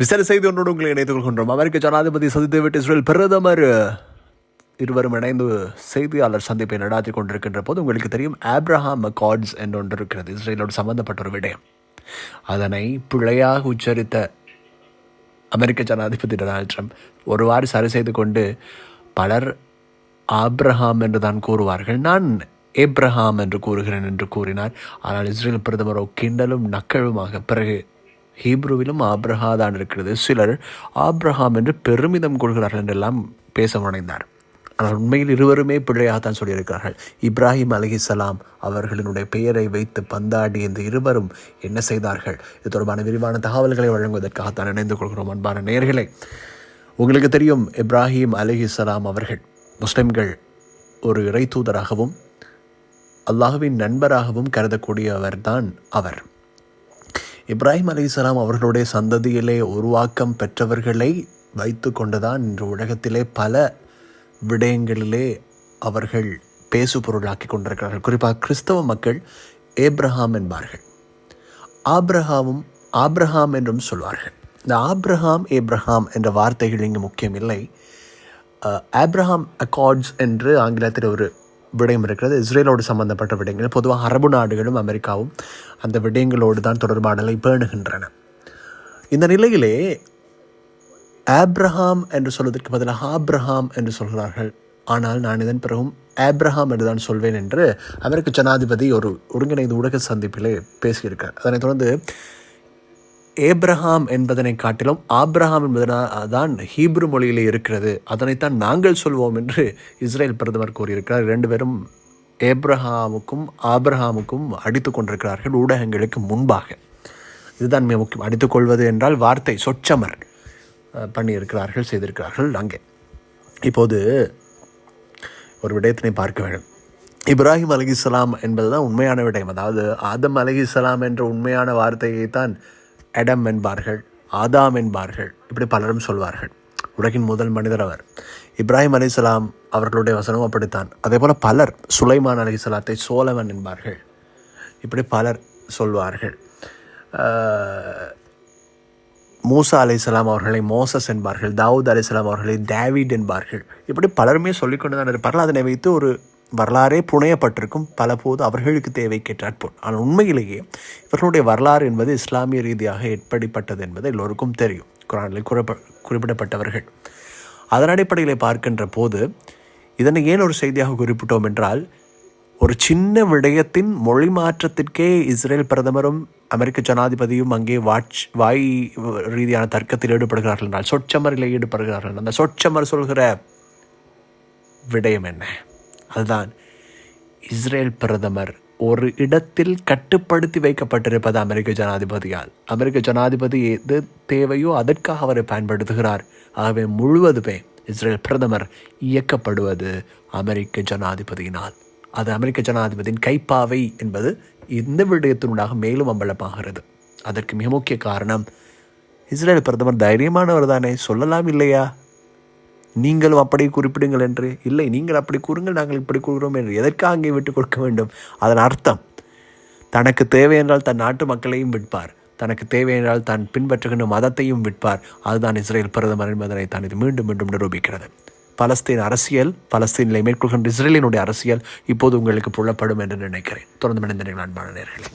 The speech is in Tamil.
விசாரணை செய்தி ஒன்றோடு உங்களை இணைத்துக் கொள்கின்றோம். அமெரிக்க ஜனாதிபதி சதிதேவிட் இஸ்ரேல் பிரதமர் இருவரும் இணைந்து செய்தியாளர் சந்திப்பை நடாத்தி கொண்டிருக்கின்ற போது உங்களுக்கு தெரியும் ஆப்ரஹாம் அக்கார்ட்ஸ் என்று ஒன்று இருக்கிறது இஸ்ரேலோடு சம்பந்தப்பட்ட ஒரு விடயம். அதனை பிழையாக உச்சரித்த அமெரிக்க ஜனாதிபதி டொனால்ட் ட்ரம்ப் ஒருவாறு சரி செய்து கொண்டு பலர் ஆப்ரஹாம் என்று தான் கூறுவார்கள். நான் ஏப்ரஹாம் என்று கூறுகிறேன் என்று கூறினார். ஆனால் இஸ்ரேல் பிரதமரோ கிண்டலும் நக்கழுமாக பிறகு ஹீப்ருவிலும் ஆப்ரஹா தான் இருக்கிறது. சிலர் ஆப்ரஹாம் என்று பெருமிதம் கொள்கிறார்கள் என்றெல்லாம் பேச முனைந்தார் ஆனால் உண்மையில் இருவருமே பிள்ளையாகத்தான் சொல்லியிருக்கிறார்கள். இப்ராஹிம் அலிஹிசலாம் அவர்களினுடைய பெயரை வைத்து பந்தாடி இந்த இருவரும் என்ன செய்தார்கள்? இது தொடர்பான விரிவான தகவல்களை வழங்குவதற்காகத்தான் இணைந்து கொள்கிறோம் அன்பான நேர்களே உங்களுக்கு தெரியும் இப்ராஹிம் அலிஹிசலாம் அவர்கள் முஸ்லிம்கள் ஒரு இறை தூதராகவும் அல்லாஹுவின் நண்பராகவும் கருதக்கூடியவர் தான் அவர். இப்ராஹிம் அலிசலாம் அவர்களுடைய சந்ததியிலே உருவாக்கம் பெற்றவர்களை வைத்து கொண்டுதான் இன்று உலகத்திலே பல விடயங்களிலே அவர்கள் பேசு பொருளாக்கி கொண்டிருக்கிறார்கள். குறிப்பாக கிறிஸ்தவ மக்கள் ஏப்ரஹாம் என்பார்கள். ஆப்ரஹாமும் ஆப்ரஹாம் என்றும் சொல்வார்கள். இந்த ஆப்ரஹாம் ஏப்ரஹாம் என்ற வார்த்தைகள் இங்கு முக்கியமில்லை ஆப்ரஹாம் அக்கார்ட்ஸ் என்று ஆங்கிலத்தில் ஒரு விடயம் இருக்கிறது இஸ்ரேலோடு சம்பந்தப்பட்ட விடயங்கள் பொதுவாக அரபு நாடுகளும் அமெரிக்காவும் அந்த விடயங்களோடு தான் தொடர்பாடலை பேணுகின்றன. இந்த நிலையிலே ஆப்ரஹாம் என்று சொல்வதற்கு பதிலாக ஆப்ரஹாம் என்று சொல்கிறார்கள். ஆனால் நான் இதன் பிறகும் ஆப்ரஹாம் என்று தான் சொல்வேன் என்று அமெரிக்க ஜனாதிபதி ஒரு ஒருங்கிணைந்த ஊடக சந்திப்பிலே பேசியிருக்கார். அதனைத் தொடர்ந்து ஏப்ரஹாம் என்பதனை காட்டிலும் ஆப்ரஹாம் தான் ஹீப்ரு மொழியில் இருக்கிறது. அதனைத்தான் நாங்கள் சொல்வோம் என்று இஸ்ரேல் பிரதமர் கூறியிருக்கிறார். இரண்டு பேரும் ஏப்ரஹாமுக்கும் ஆப்ரஹாமுக்கும் அடித்து கொண்டிருக்கிறார்கள் ஊடகங்களுக்கு முன்பாக. இதுதான் மிக முக்கியம். அடித்துக்கொள்வது என்றால் வார்த்தை சொச்சமர் பண்ணியிருக்கிறார்கள் செய்திருக்கிறார்கள் அங்கே. இப்போது ஒரு விடயத்தினை பார்க்க வேண்டும். இப்ராஹிம் அலிகிஸ்லாம் என்பதுதான் உண்மையான விடயம். அதாவது ஆதம் அலிகிஸ்லாம் என்ற உண்மையான வார்த்தையை தான் எடம் என்பார்கள் ஆதாம் என்பார்கள் இப்படி பலரும் சொல்வார்கள். உலகின் முதல் மனிதர் அவர். இப்ராஹிம் அலிசலாம் அவர்களுடைய வசனம் அப்படித்தான். அதே போல் பலர் சுலைமான் அலிசலாத்தை சோழவன் என்பார்கள். இப்படி பலர் சொல்வார்கள். மூசா அலிசலாம் அவர்களை மோசஸ் என்பார்கள் தாவூத் அலிசலாம் அவர்களை டேவிட் என்பார்கள். இப்படி பலருமே சொல்லிக்கொண்டு தான் இருப்பார்கள். அதனை வைத்து ஒரு வரலாறே புனையப்பட்டிருக்கும். பல போது அவர்களுக்கு தேவை கேட்டாற்போல் ஆனால் உண்மையிலேயே இவர்களுடைய வரலாறு என்பது இஸ்லாமிய ரீதியாக எப்படிப்பட்டது என்பது எல்லோருக்கும் தெரியும். குரானில் குறிப்ப குறிப்பிடப்பட்டவர்கள். அதன் அடிப்படையில் பார்க்கின்ற போது இதனை ஏன் ஒரு செய்தியாக குறிப்பிட்டோம் என்றால் ஒரு சின்ன விடயத்தின் மொழி மாற்றத்திற்கே இஸ்ரேல் பிரதமரும் அமெரிக்க ஜனாதிபதியும் அங்கே வாட்ச் வாய் ரீதியான தர்க்கத்தில் ஈடுபடுகிறார்கள் என்றால் சொச்சமரில் ஈடுபடுகிறார்கள் அந்த சொச்சமர் சொல்கிற விடயம் என்ன? அதுதான். இஸ்ரேல் பிரதமர் ஒரு இடத்தில் கட்டுப்படுத்தி வைக்கப்பட்டிருப்பது அமெரிக்க ஜனாதிபதியால். அமெரிக்க ஜனாதிபதி எது தேவையோ அதற்காக அவரை பயன்படுத்துகிறார். ஆகவே முழுவதுமே இஸ்ரேல் பிரதமர் இயக்கப்படுவது அமெரிக்க ஜனாதிபதியினால். அது அமெரிக்க ஜனாதிபதியின் கைப்பாவை என்பது இந்த விடயத்தினூடாக மேலும் அம்பலமாகிறது. அதற்கு மிக முக்கிய காரணம் இஸ்ரேல் பிரதமர் தைரியமானவர் தானே சொல்லலாம் இல்லையா? நீங்களும் அப்படி குறிப்பிடுங்கள் என்று. இல்லை நீங்கள் அப்படி கூறுங்கள் நாங்கள் இப்படி கூறுகிறோம் என்று. எதற்காக அங்கே விட்டு கொடுக்க வேண்டும்? அதன் அர்த்தம் தனக்கு தேவை என்றால் தன் நாட்டு மக்களையும் விற்பார். தனக்கு தேவை என்றால் தான் பின்பற்றுகின்ற மதத்தையும் விற்பார். அதுதான் இஸ்ரேல் பிரதமர் என்பதனை தான் இது மீண்டும் மீண்டும் நிரூபிக்கிறது. பலஸ்தீன் அரசியல் பலஸ்தீனில் மேற்கொள்கின்ற இஸ்ரேலினுடைய அரசியல் இப்போது உங்களுக்கு புலப்படும் என்று நினைக்கிறேன். தொடர்ந்து மனிதர்கள் அன்பான நேர்களை